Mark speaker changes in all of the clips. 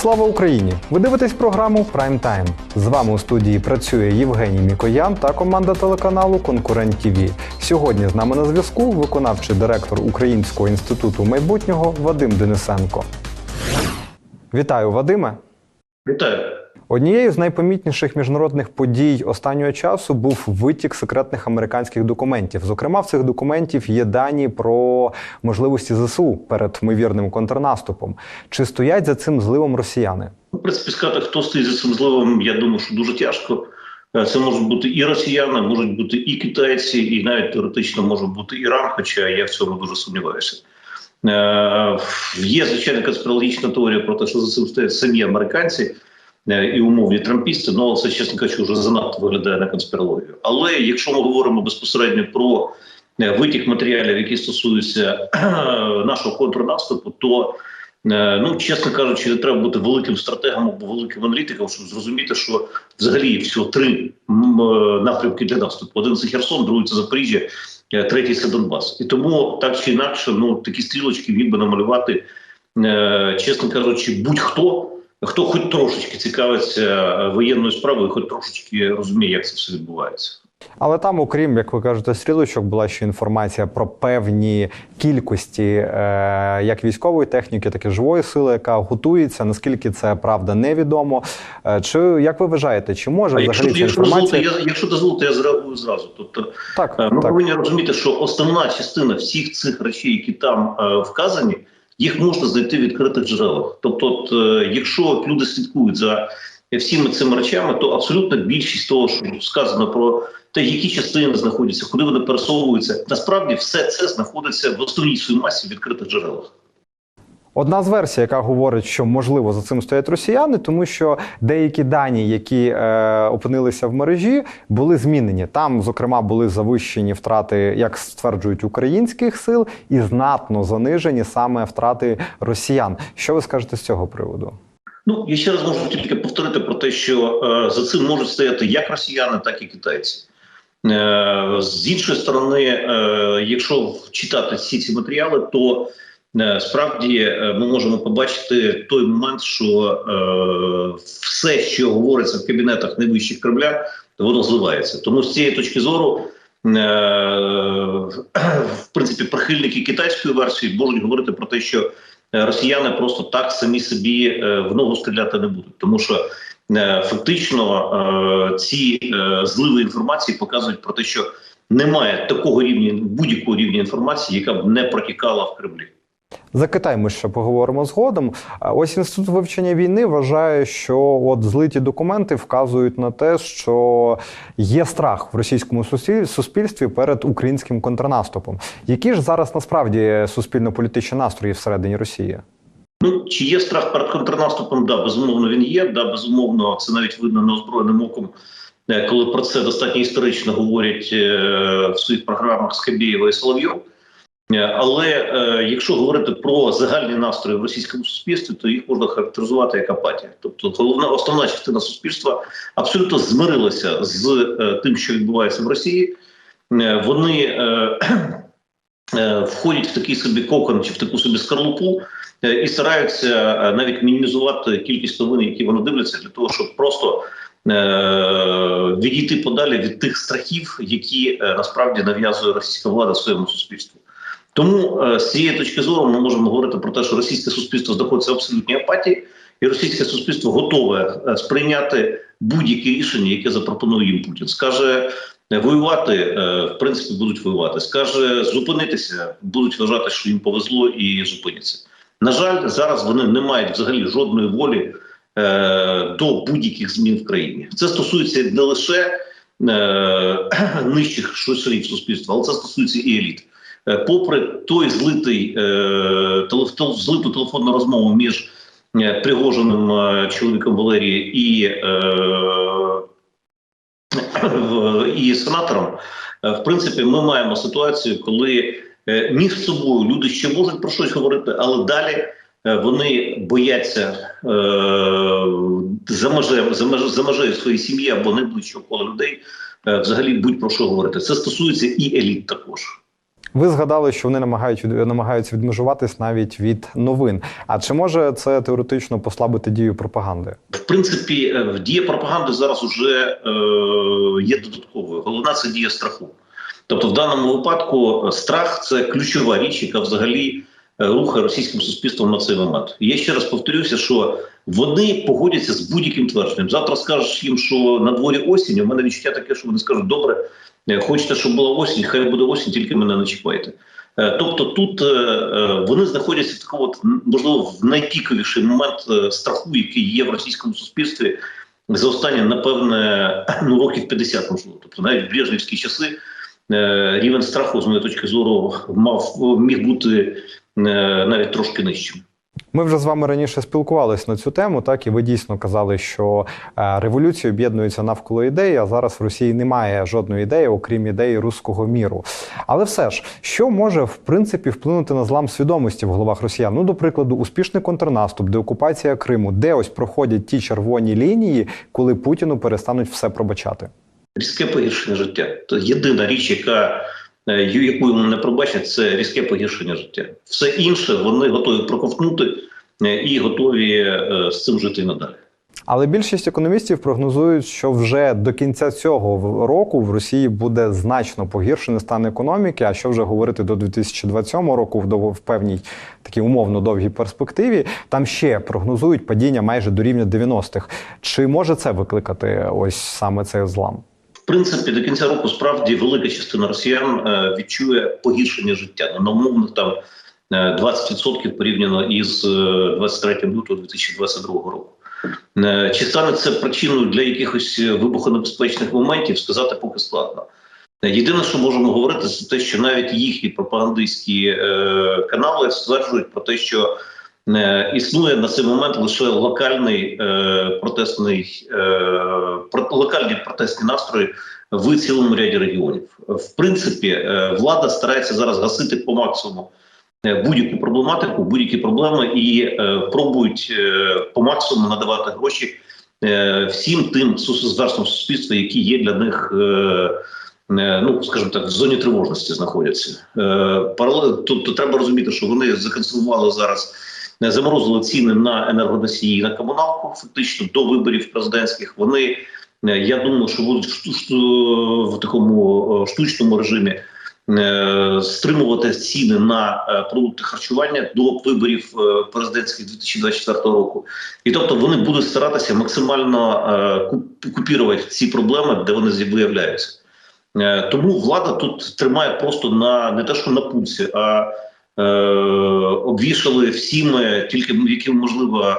Speaker 1: Слава Україні! Ви дивитесь програму Прайм Тайм. З вами у студії працює Євгеній Мікоян та команда телеканалу Конкурент ТІВІ. Сьогодні з нами на зв'язку виконавчий директор Українського інституту майбутнього Вадим Денисенко. Вітаю, Вадиме!
Speaker 2: Вітаю.
Speaker 1: Однією з найпомітніших міжнародних подій останнього часу був витік секретних американських документів. Зокрема, в цих документів є дані про можливості ЗСУ перед ймовірним контрнаступом. Чи стоять за цим зливом росіяни?
Speaker 2: Ну, В принципі, сказати, хто стоїть за цим зливом, я думаю, що дуже тяжко. Е, Це можуть бути і росіяни, можуть бути і китайці, і навіть теоретично може бути Іран, хоча я в цьому дуже сумніваюся. Е, Є звичайно конспірологічна теорія про те, що за цим стоять самі американці і умовні трампісти. Ну це, чесно кажучи, вже занадто виглядає на конспірологію. Але якщо ми говоримо безпосередньо про е, витік матеріалів, які стосуються нашого контрнаступу, то Е, Ну, чесно кажучи, не треба бути великим стратегом або великим аналітиком, щоб зрозуміти, що взагалі всього три е, напрямки для наступу: один це Херсон, другий це Запоріжжя, е, третій це Донбас. І тому так чи інакше, ну такі стрілочки міг би намалювати, е, чесно кажучи, будь-хто. Хто хоч трошечки цікавиться е, воєнною справою, хоч трошечки розуміє, як це все відбувається.
Speaker 1: Але там, окрім як ви кажете, стрілочок, була ще інформація про певні кількості е, як військової техніки, так і живої сили, яка готується. Наскільки це правда, невідомо. Е, чи як ви вважаєте, чи може
Speaker 2: А якщо,
Speaker 1: взагалі ця
Speaker 2: якщо дозволите,
Speaker 1: інформація?
Speaker 2: я, якщо дозволите, я зреагую зразу. Тобто
Speaker 1: Так,
Speaker 2: Е, Ми
Speaker 1: так.
Speaker 2: повинні розуміти, що основна частина всіх цих речей, які там е, вказані, їх можна знайти в відкритих джерелах. Тобто, от, е, якщо люди слідкують за всіми цими речами, то абсолютно більшість того, що сказано про те, які частини знаходяться, куди вони пересовуються, насправді все це знаходиться в основній своїй масі в відкритих джерелах.
Speaker 1: Одна з версій, яка говорить, що можливо за цим стоять росіяни, тому що деякі дані, які е, опинилися в мережі, були змінені. Там, зокрема, були завищені втрати, як стверджують, українських сил, і знатно занижені саме втрати росіян. Що ви скажете з цього приводу?
Speaker 2: Ну я ще раз можу тільки повторити про те, що е, за цим можуть стояти як росіяни, так і китайці. Е, з іншої сторони, е, якщо читати всі ці матеріали, то справді е, ми можемо побачити той момент, що е, все, що говориться в кабінетах найвищих Кремля, воно зливається. Тому з цієї точки зору. е, В принципі, прихильники китайської версії можуть говорити про те, що е, росіяни просто так самі собі е, в ногу стріляти не будуть, тому що е, фактично е, ці е, зливи інформації показують про те, що немає такого рівня будь-якого рівня інформації, яка б не протікала в Кремлі.
Speaker 1: За Китай ми ще поговоримо згодом. Ось інститут вивчення війни вважає, що от злиті документи вказують на те, що є страх в російському суспільстві перед українським контрнаступом. Які ж зараз насправді суспільно-політичні настрої всередині Росії?
Speaker 2: Ну чи є страх перед контрнаступом? Да, безумовно, він є. Да, безумовно, це навіть видно неозброєним оком, е, коли про це достатньо історично говорять е, в своїх програмах Скабєєва і Соловйов. Е, Але е, якщо говорити про загальні настрої в російському суспільстві, то їх можна характеризувати як апатія. Тобто, головна основна частина суспільства абсолютно змирилася з е, тим, що відбувається в Росії. Вони входять в такий собі кокон чи в таку собі скорлупу е, і стараються навіть мінімізувати кількість новин, які вони дивляться, для того, щоб просто відійти подалі від тих страхів, які насправді нав'язує російська влада своєму суспільству. Тому е, з цієї точки зору ми можемо говорити про те, що російське суспільство знаходиться в абсолютній апатії, і російське суспільство готове е, сприйняти будь-яке рішення, яке запропонує їм Путін. Скаже е, воювати, в принципі, будуть воювати. Скаже зупинитися, будуть вважати, що їм повезло і зупиняться. На жаль, зараз вони не мають взагалі жодної волі до будь-яких змін в країні. Це стосується не лише нижчих шосерів суспільства, але це стосується і еліт. Е, Попри той злитий е, злиту телефонну розмову між е, Пригожиним чоловіком Валерії і, і сенатором, в принципі, ми маємо ситуацію, коли між собою люди ще можуть про щось говорити, але далі вони бояться е, за межею за межею, за межею своєї сім'ї або найближчого кола людей е, взагалі будь про що говорити. Це стосується і еліт також.
Speaker 1: Ви згадали, що вони намагають намагаються відмежуватись навіть від новин. А чи може це теоретично послабити дію пропаганди?
Speaker 2: В принципі, е, дія пропаганди зараз вже е, є додатковою. Головна це дія страху. Тобто, в даному випадку е, страх це ключова річ, яка взагалі е, рухає російським суспільством на цей момент. Я ще раз повторюся, що вони погодяться з будь-яким твердженням. Завтра скажеш їм, що на дворі осінь. У мене відчуття таке, що вони скажуть: добре, хочете, щоб була осінь, хай буде осінь, тільки мене не чіпайте. Е, Тобто тут е, е, вони знаходяться в такому, можливо, в найпіковіший момент е, страху, який є в російському суспільстві за останні, напевне, ну років 50, можливо. Тобто навіть в брежнівські часи е, рівень страху, з моєї точки зору, мав міг бути е, навіть трошки нижчим.
Speaker 1: Ми вже з вами раніше спілкувалися на цю тему, так і ви дійсно казали, що е, революція об'єднується навколо ідеї, а зараз в Росії немає жодної ідеї, окрім ідеї руського міру. Але все ж, що може в принципі вплинути на злам свідомості в головах росіян? Ну, до прикладу, успішний контрнаступ, деокупація Криму, де ось проходять ті червоні лінії, коли Путіну перестануть все пробачати.
Speaker 2: Різке погіршення життя. Це єдина річ, яка яку йому не пробачать, це різке погіршення життя. Все інше вони готові проковтнути е, і готові е, з цим жити надалі.
Speaker 1: Але більшість економістів прогнозують, що вже до кінця цього року в Росії буде значно погіршений стан економіки. А що вже говорити до 2027 року в в певній такій умовно довгій перспективі, там ще прогнозують падіння майже до рівня 90-х. Чи може це викликати ось саме цей злам?
Speaker 2: Принципі, до кінця року справді велика частина росіян е, відчує погіршення життя ну, на умовних там е, 20% порівняно із е, 23 лютого 2022 року. Е, Чи стане це причиною для якихось вибухонебезпечних моментів, сказати поки складно. Е, Єдине, що можемо говорити, це те, що навіть їхні пропагандистські е, канали стверджують про те, що е, існує на цей момент лише локальний е, протестний е, локальні протестні настрої в цілому ряді регіонів. В принципі, е, влада старається зараз гасити по максимуму е, будь-яку проблематику, будь-які проблеми і е, пробують е, по максимуму надавати гроші е, всім тим сус- суспільства, які є для них. Е, е, Ну, скажімо так, в зоні тривожності знаходяться. Е, Тобто треба розуміти, що вони законсервували зараз, е, заморозили ціни на енергоносії на комуналку, фактично до виборів президентських. Вони, е, я думаю, що будуть в, такому е, штучному режимі е, стримувати ціни на продукти харчування до виборів президентських 2024 року. І тобто вони будуть старатися максимально купірувати ці проблеми, де вони виявляються. Тому влада тут тримає просто на не те, що на пульсі, а обвішали всіми тільки якими можливо е,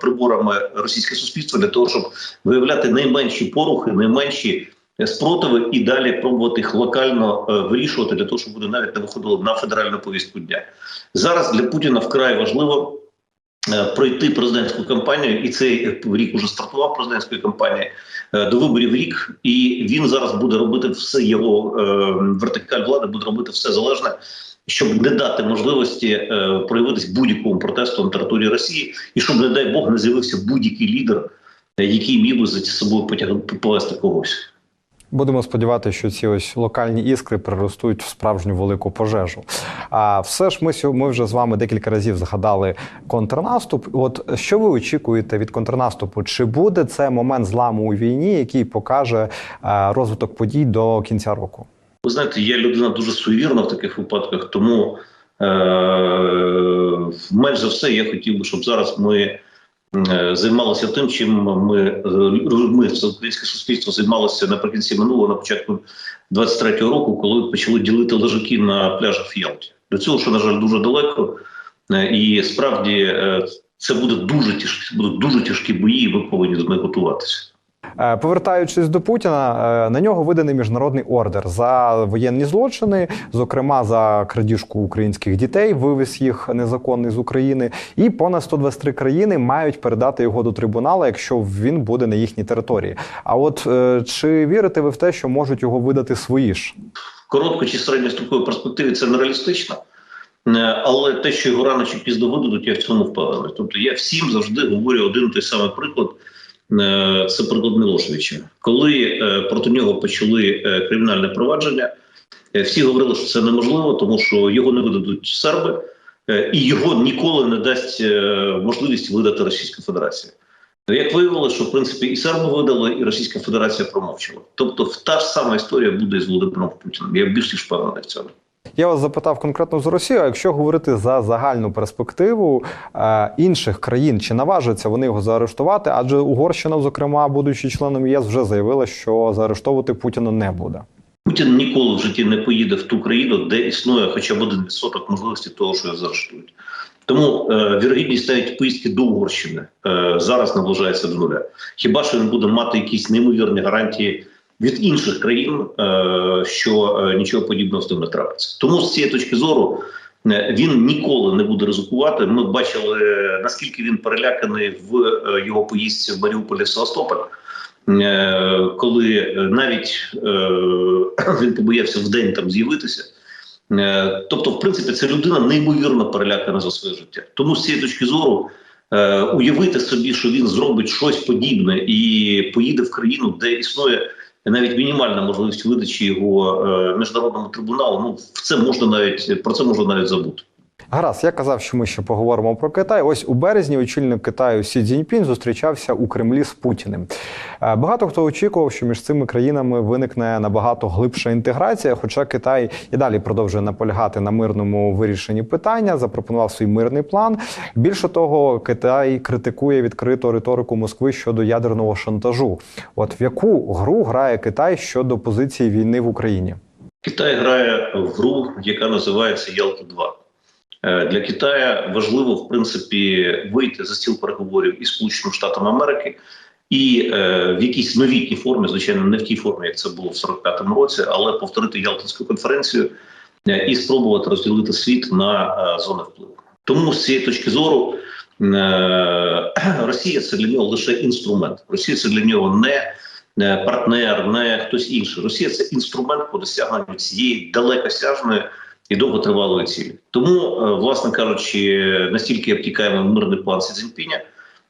Speaker 2: приборами російське суспільство для того, щоб виявляти найменші порухи, найменші спротиви і далі пробувати їх локально е, вирішувати для того, щоб вони навіть не виходили на федеральну повістку дня. Зараз для Путіна вкрай важливо е, пройти президентську кампанію, і цей рік уже стартував президентської кампанії е, до виборів рік, і він зараз буде робити все його е, вертикаль влади буде робити все залежне. Щоб не дати можливості е, проявитись будь-якому протесту на території Росії, і щоб, не дай Бог, не з'явився будь-який лідер, е, який міг би за собою потягнути повести когось.
Speaker 1: Будемо сподіватися, що ці ось локальні іскри приростуть в справжню велику пожежу. А все ж ми ми вже з вами декілька разів згадали контрнаступ. От що ви очікуєте від контрнаступу? Чи буде це момент зламу у війні, який покаже е, розвиток подій до кінця року?
Speaker 2: Ви знаєте, я людина дуже суєвірна в таких випадках, тому е- менш за все я хотів би, щоб зараз ми е, займалися тим, чим ми, е, ми українське суспільство займалося наприкінці минулого, на початку 23-го року, коли почали ділити лежаки на пляжах в Ялті. До цього, що на жаль, дуже далеко, Е, і справді це буде дуже тяжкі, будуть дуже тяжкі бої, і ми повинні до них готуватися.
Speaker 1: Е, Повертаючись до Путіна, е, на нього виданий міжнародний ордер за воєнні злочини, зокрема за крадіжку українських дітей, вивіз їх незаконний з України, і понад 123 країни мають передати його до трибуналу, якщо він буде на їхній території. А от е, чи вірите ви в те, що можуть його видати свої ж?
Speaker 2: коротко чи середньостроковій перспективі це нереалістично. Але те, що його рано чи пізно видадуть, я в цьому впевнений. Тобто я всім завжди говорю один той самий приклад. Е, Це приклад Мілошевича. Коли е, проти нього почали е, кримінальне провадження, Всі говорили, що це неможливо, тому що його не видадуть серби, і його ніколи не дасть можливість видати Російська Федерація. Як виявилося, що в принципі і серби видали, і Російська Федерація промовчала. Тобто, та ж сама історія буде з Володимиром Путіним. Я більш ніж впевнений в цьому.
Speaker 1: Я вас запитав конкретно з Росією. а Якщо говорити за загальну перспективу е, інших країн, чи наважаться вони його заарештувати? Адже Угорщина, зокрема, будучи членом ЄС, вже заявила, що заарештовувати Путіна не буде.
Speaker 2: Путін ніколи в житті не поїде в ту країну, де існує хоча б один відсоток можливості того, що його заарештують. Тому е, вірогідність навіть поїздки до Угорщини е, зараз наближається до нуля. Хіба що він буде мати якісь неймовірні гарантії від інших країн, е, що е, нічого подібного з тим не трапиться. Тому з цієї точки зору е, він ніколи не буде ризикувати. Ми бачили наскільки він переляканий в його поїздці в Маріуполі Севастополь. Коли навіть він побоявся в день там з'явитися. Тобто, в принципі, ця людина неймовірно перелякана за своє життя. Тому з цієї точки зору уявити собі, що він зробить щось подібне і поїде в країну, де існує навіть мінімальна можливість видачі його е, міжнародному трибуналу. Ну в це можна навіть про це можна навіть забути.
Speaker 1: Гаразд, я казав, що ми ще поговоримо про Китай. Ось у березні очільник Китаю Сі Цзіньпін зустрічався у Кремлі з Путіним. Е, Багато хто очікував, що між цими країнами виникне набагато глибша інтеграція. Хоча Китай і далі продовжує наполягати на мирному вирішенні питання, запропонував свій мирний план. Більше того, Китай критикує відкрито риторику Москви щодо ядерного шантажу. От в яку гру грає Китай щодо позиції війни в Україні?
Speaker 2: Китай грає в гру, яка називається Ялта 2 Е, Для Китаю важливо в принципі вийти за стіл переговорів із Сполученими Штатами Америки і е, в якійсь новітній формі, звичайно, не в тій формі, як це було в 45-му році, але повторити Ялтинську конференцію е, і спробувати розділити світ на е, зони впливу. Тому з цієї точки зору е, Росія це для нього лише інструмент. Росія це для нього не не партнер, не хтось інший. Росія це інструмент по досягненню цієї далекосяжної і довготривалої цілі. Тому, е, власне кажучи, настільки обтікаємо мирний план Сі Цзіньпіня,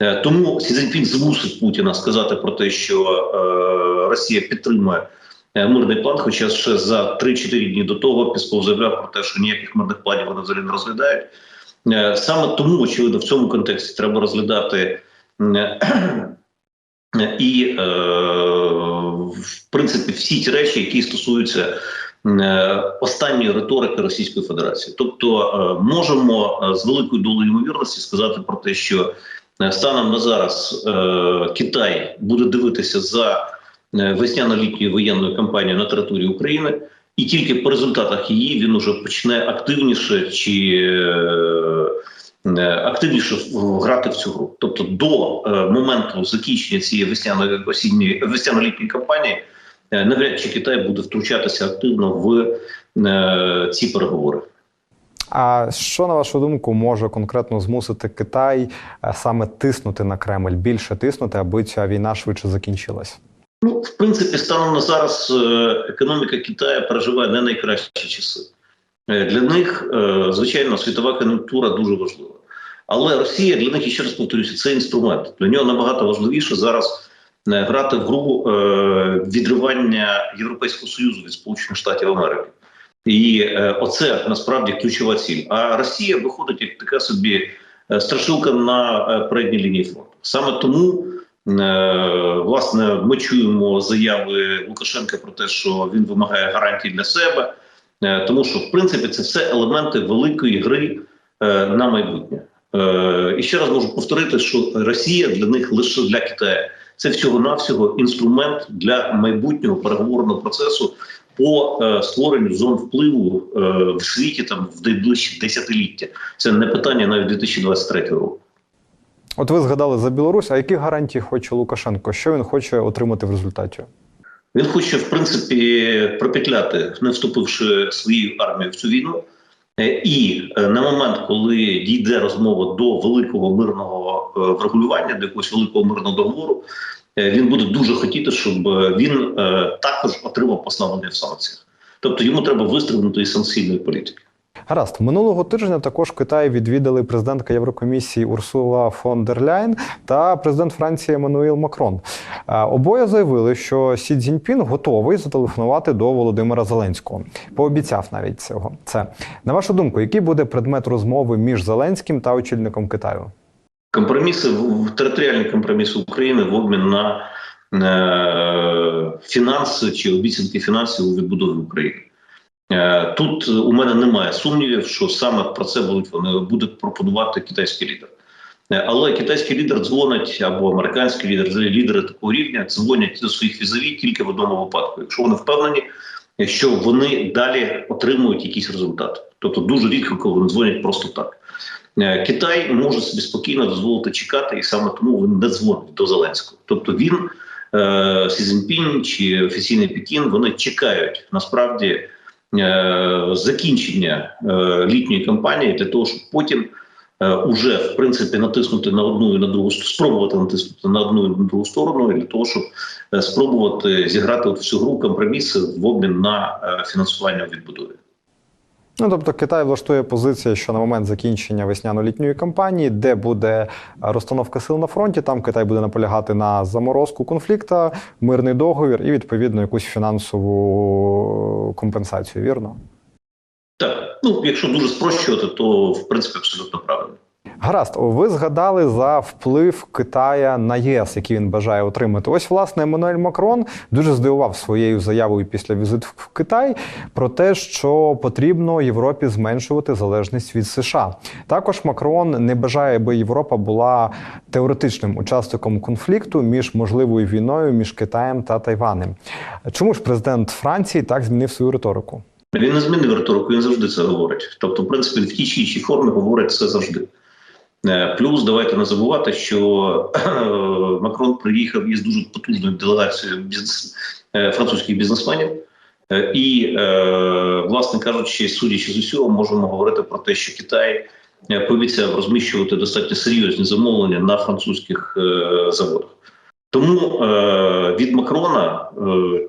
Speaker 2: е, тому Сі Цзіньпін змусив Путіна сказати про те, що е, Росія підтримує мирний план. Хоча ще за 3-4 дні до того Пісков заявляв про те, що ніяких мирних планів вони взагалі не розглядають. Саме тому, очевидно, в цьому контексті треба розглядати. І, в принципі, всі ті речі, які стосуються останньої риторики Російської Федерації, тобто е, можемо е, з великою долею ймовірності сказати про те, що е, станом на зараз е, Китай буде дивитися за е, весняно-літньою воєнною кампанією на території України, і тільки по результатах її він уже почне активніше чи е, е, активніше грати в цю гру. Тобто до е, моменту закінчення цієї весняної осінньої весняно-літньої кампанії е, навряд чи Китай буде втручатися активно в е, ці переговори.
Speaker 1: А що на вашу думку може конкретно змусити Китай е, саме тиснути на Кремль, більше тиснути, аби ця війна швидше закінчилась?
Speaker 2: Ну, в принципі, станом на зараз е, економіка Китаю переживає не найкращі часи. Е, Для них, е, звичайно, світова кон'юнктура дуже важлива. Але Росія для них, ще раз повторюся, це інструмент. Для нього набагато важливіше зараз е, грати в гру е, відривання Європейського Союзу від Сполучених Штатів Америки. І е, оце насправді ключова ціль. А Росія виходить як така собі е, страшилка на е, передній лінії фронту. Саме тому. Е, Власне, ми чуємо заяви Лукашенка про те, що він вимагає гарантій для себе, Е, тому що в принципі це все елементи великої гри е, на майбутнє. Е, І ще раз можу повторити, що Росія для них лише для Китаю це всього навсього інструмент для майбутнього переговорного процесу по е, створенню зон впливу е, в світі там в найближчі десятиліття. Це не питання навіть 2023 року.
Speaker 1: От ви згадали за Білорусь, а які гарантії хоче Лукашенко? Що він хоче отримати в результаті?
Speaker 2: Він хоче, в принципі, пропетляти, не вступивши своєю армією в цю війну. Е, І е, на момент, коли дійде розмова до великого мирного е, врегулювання, до якогось великого мирного договору, він буде дуже хотіти, щоб він також отримав послаблення в санкціях. Тобто йому треба вистрибнути із санкційної політики.
Speaker 1: Гаразд, минулого тижня також Китай відвідали президентка Єврокомісії Урсула фон дер Ляйн та президент Франції Еммануїл Макрон. Е, Обоє заявили, що Сі Цзіньпін готовий зателефонувати до Володимира Зеленського. Пообіцяв навіть цього. Це на вашу думку, який буде предмет розмови між Зеленським та очільником Китаю?
Speaker 2: Компроміси в територіальні компроміси України в обмін на е, фінанси чи обіцянки фінансів у відбудові України. Е, Тут у мене немає сумнівів, що саме про це будуть вони будуть пропонувати китайський лідер. Е, Але китайський лідер дзвонить або американський лідер, лідери такого рівня дзвонять до своїх візаві тільки в одному випадку, якщо вони впевнені, що вони далі отримують якийсь результат. Тобто дуже рідко, коли вони дзвонять просто так. Е, Китай може собі спокійно дозволити чекати, і саме тому він не дзвонить до Зеленського. Тобто він, Сі Цзіньпінь чи офіційний Пекін, вони чекають насправді закінчення е, літньої кампанії для того, щоб потім е, уже в принципі натиснути на одну і на другу спробувати натиснути на одну і на другу сторону, для того, щоб е, спробувати зіграти от всю гру компроміси в обмін на е, фінансування у відбудові.
Speaker 1: Ну тобто Китай влаштує позицію, що на момент закінчення весняно-літньої кампанії, де буде розстановка сил на фронті, там Китай буде наполягати на заморозку конфлікту, мирний договір і відповідно якусь фінансову компенсацію. Вірно?
Speaker 2: Так, ну якщо дуже спрощувати, то в принципі абсолютно правильно.
Speaker 1: Гаразд, ви згадали за вплив Китая на ЄС, який він бажає отримати. Ось, власне, Еммануель Макрон дуже здивував своєю заявою після візиту в Китай про те, що потрібно Європі зменшувати залежність від США. Також Макрон не бажає, аби Європа була теоретичним учасником конфлікту між можливою війною між Китаєм та Тайванем. Чому ж президент Франції так змінив свою риторику?
Speaker 2: Він не змінив риторику, він завжди це говорить. Тобто, в принципі, в тій чи іншій формі говорить це завжди. Е, Плюс давайте не забувати, що е, Макрон приїхав із дуже потужною делегацією бізнес, е, французьких бізнесменів. І, власне кажучи, судячи з усього, можемо говорити про те, що Китай пообіцяв розміщувати достатньо серйозні замовлення на французьких заводах. Тому від Макрона,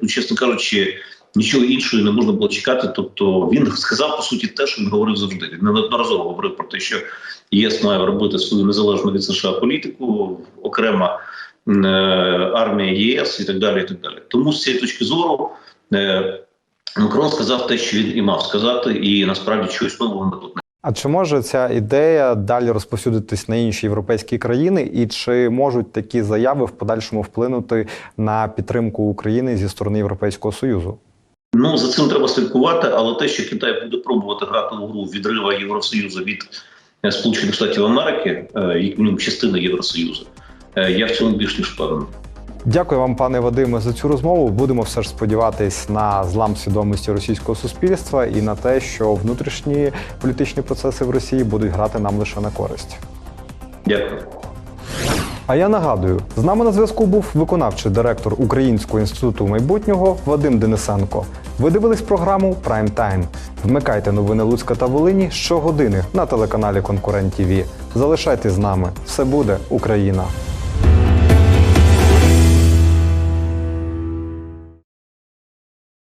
Speaker 2: ну, чесно кажучи, нічого іншого не можна було чекати. Тобто він сказав по суті те, що він говорив завжди. Він неодноразово говорив про те, що ЄС має робити свою незалежну від США політику, окрема е, армія ЄС і так далі. І так далі. Тому з цієї точки зору е, Макрон сказав те, що він і мав сказати, і насправді чогось нового ми тут не.
Speaker 1: А чи може ця ідея далі розповсюдитись на інші європейські країни, і чи можуть такі заяви в подальшому вплинути на підтримку України зі сторони Європейського союзу?
Speaker 2: Ну за цим треба слідкувати, але те, що Китай буде пробувати грати у гру відрива Євросоюзу від е, Сполучених Штатів Америки, е, як мінімум частина Євросоюзу, е, я в цьому більш ніж впевнений.
Speaker 1: Дякую вам, пане Вадиме, за цю розмову. Будемо все ж сподіватись на злам свідомості російського суспільства і на те, що внутрішні політичні процеси в Росії будуть грати нам лише на користь.
Speaker 2: Дякую.
Speaker 1: А я нагадую, з нами на зв'язку був виконавчий директор Українського інституту майбутнього Вадим Денисенко. Ви дивились програму Прайм Тайм. Вмикайте новини Луцька та Волині щогодини на телеканалі Конкурент ТВ. Залишайтесь з нами. Все буде Україна.